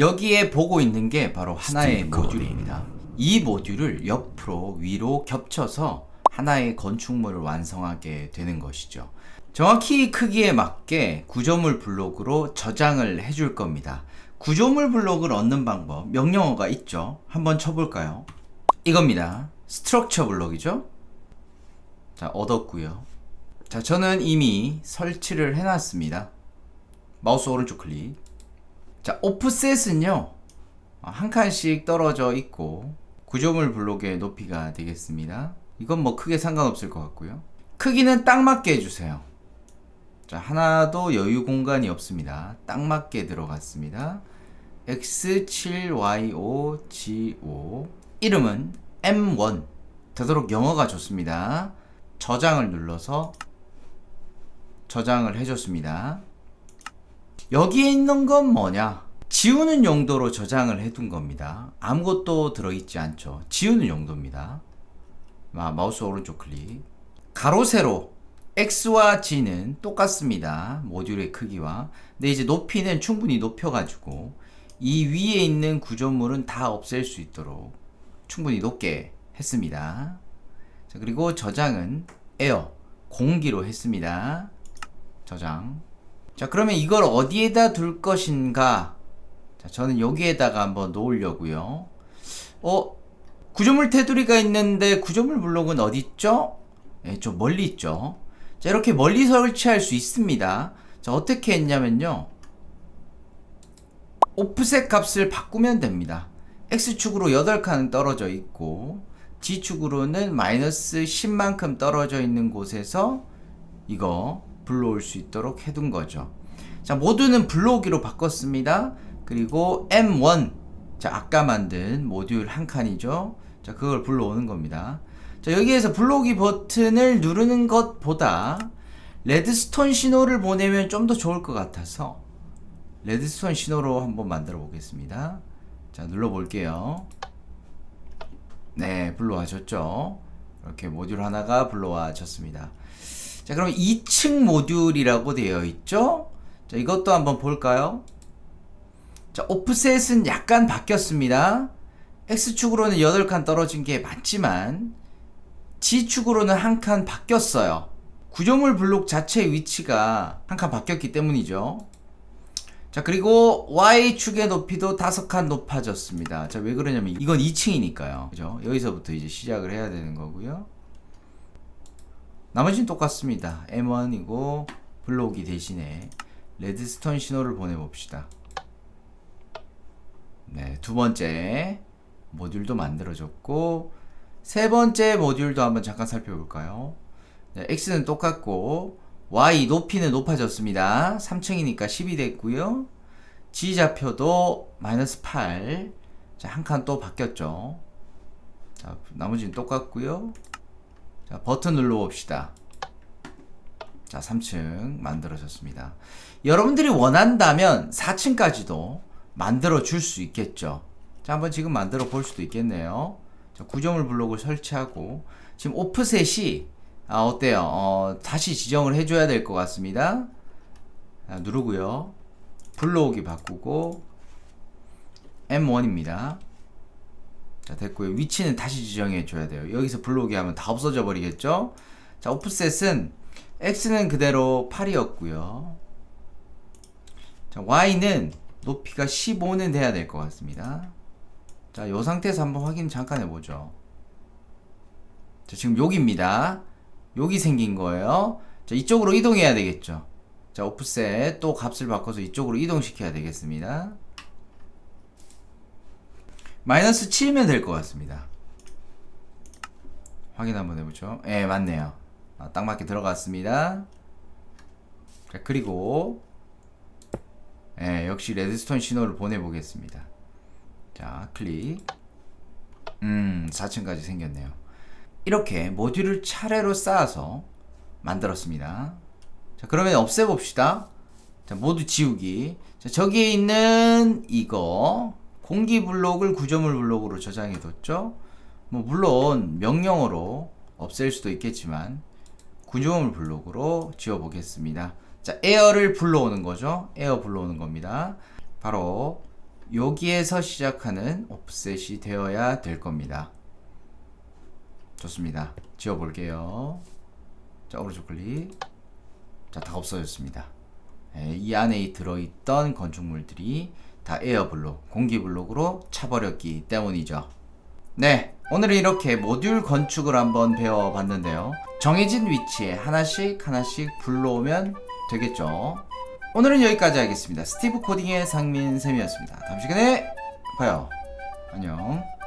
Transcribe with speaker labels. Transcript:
Speaker 1: 여기에 보고 있는 게 바로 하나의 모듈입니다. 이 모듈을 옆으로 위로 겹쳐서 하나의 건축물을 완성하게 되는 것이죠. 정확히 크기에 맞게 구조물 블록으로 저장을 해줄 겁니다. 구조물 블록을 얻는 방법, 명령어가 있죠. 한번 쳐볼까요? 이겁니다. 스트럭처 블록이죠. 자, 얻었고요. 자, 저는 이미 설치를 해놨습니다. 마우스 오른쪽 클릭. 자, 오프셋은요. 한 칸씩 떨어져 있고 구조물 블록의 높이가 되겠습니다. 이건 뭐 크게 상관없을 것 같고요. 크기는 딱 맞게 해주세요. 자, 하나도 여유 공간이 없습니다. 딱 맞게 들어갔습니다. X7YOGO 이름은 M1 되도록 영어가 좋습니다. 저장을 눌러서 저장을 해줬습니다. 여기에 있는 건 뭐냐? 지우는 용도로 저장을 해둔 겁니다. 아무것도 들어있지 않죠. 지우는 용도입니다. 마, 마우스 오른쪽 클릭. 가로 세로 X와 G는 똑같습니다. 모듈의 크기와. 근데 이제 높이는 충분히 높여가지고 이 위에 있는 구조물은 다 없앨 수 있도록 충분히 높게 했습니다. 자, 그리고 저장은 에어 공기로 했습니다. 저장. 자, 그러면 이걸 어디에다 둘 것인가? 자, 저는 여기에다가 한번 놓으려고요. 어, 구조물 테두리가 있는데 구조물 블록은 어디 있죠? 예, 좀 멀리 있죠. 자, 이렇게 멀리 설치할 수 있습니다. 자, 어떻게 했냐면요. 오프셋 값을 바꾸면 됩니다. X축으로 8칸 떨어져 있고 G축으로는 마이너스 10만큼 떨어져 있는 곳에서 이거 불러올 수 있도록 해둔 거죠. 자, 모두는 불러오기로 바꿨습니다. 그리고 M1. 자, 아까 만든 모듈 한 칸이죠. 자, 그걸 불러오는 겁니다. 자, 여기에서 불러오기 버튼을 누르는 것보다 레드스톤 신호를 보내면 좀 더 좋을 것 같아서 레드스톤 신호로 한번 만들어 보겠습니다. 자, 눌러 볼게요. 네, 불러와졌죠. 이렇게 모듈 하나가 불러와졌습니다. 자, 그럼 2층 모듈이라고 되어 있죠? 자, 이것도 한번 볼까요? 자, 오프셋은 약간 바뀌었습니다. X축으로는 8칸 떨어진 게 맞지만, G축으로는 한 칸 바뀌었어요. 구조물 블록 자체의 위치가 한 칸 바뀌었기 때문이죠. 자, 그리고 Y축의 높이도 다섯 칸 높아졌습니다. 자, 왜 그러냐면, 이건 2층이니까요. 그죠? 여기서부터 이제 시작을 해야 되는 거고요. 나머지는 똑같습니다. M1이고, 블록이 대신에 레드스톤 신호를 보내봅시다. 네, 두 번째 모듈도 만들어졌고, 세 번째 모듈도 한번 잠깐 살펴볼까요? 네, X는 똑같고, Y 높이는 높아졌습니다. 3층이니까 10이 됐고요. G 좌표도 마이너스 8. 자, 한칸 또 바뀌었죠. 자, 나머지는 똑같고요. 자, 버튼 눌러 봅시다. 자, 3층 만들어졌습니다. 여러분들이 원한다면 4층까지도 만들어 줄 수 있겠죠. 자, 한번 지금 만들어 볼 수도 있겠네요. 자, 구조물 블록을 설치하고 지금 오프셋이 아, 어때요? 어, 다시 지정을 해줘야 될 것 같습니다. 자, 누르고요. 불러오기 바꾸고 M1입니다. 자, 됐고요. 위치는 다시 지정해 줘야 돼요. 여기서 불러오기 하면 다 없어져 버리겠죠? 자, 오프셋은 X는 그대로 8이었고요. 자, Y는 높이가 15는 돼야 될 것 같습니다. 자, 이 상태에서 한번 확인 잠깐 해보죠. 자, 지금 여기입니다. 여기 생긴 거예요. 자, 이쪽으로 이동해야 되겠죠. 자, 오프셋 또 값을 바꿔서 이쪽으로 이동시켜야 되겠습니다. 마이너스 7면 될 것 같습니다. 확인 한번 해보죠. 예, 네, 맞네요. 아, 딱 맞게 들어갔습니다. 자, 그리고 예, 역시 레드스톤 신호를 보내보겠습니다. 자, 클릭. 음, 4층까지 생겼네요. 이렇게 모듈을 차례로 쌓아서 만들었습니다. 자, 그러면 없애봅시다. 자, 모두 지우기. 자, 저기에 있는 이거 공기 블록을 구조물 블록으로 저장해 뒀죠. 뭐 물론 명령어로 없앨 수도 있겠지만 구조물 블록으로 지워 보겠습니다. 자, 에어를 불러오는 거죠. 에어 불러오는 겁니다. 바로 여기에서 시작하는 옵셋이 되어야 될 겁니다. 좋습니다. 지워 볼게요. 자, 오른쪽 클릭. 자, 다 없어졌습니다. 예, 이 안에 들어있던 건축물들이 다 에어 블록, 공기 블록으로 차버렸기 때문이죠. 네, 오늘은 이렇게 모듈 건축을 한번 배워봤는데요. 정해진 위치에 하나씩 하나씩 불러오면 되겠죠. 오늘은 여기까지 하겠습니다. 스티브 코딩의 상민쌤이었습니다. 다음 시간에 봐요. 안녕.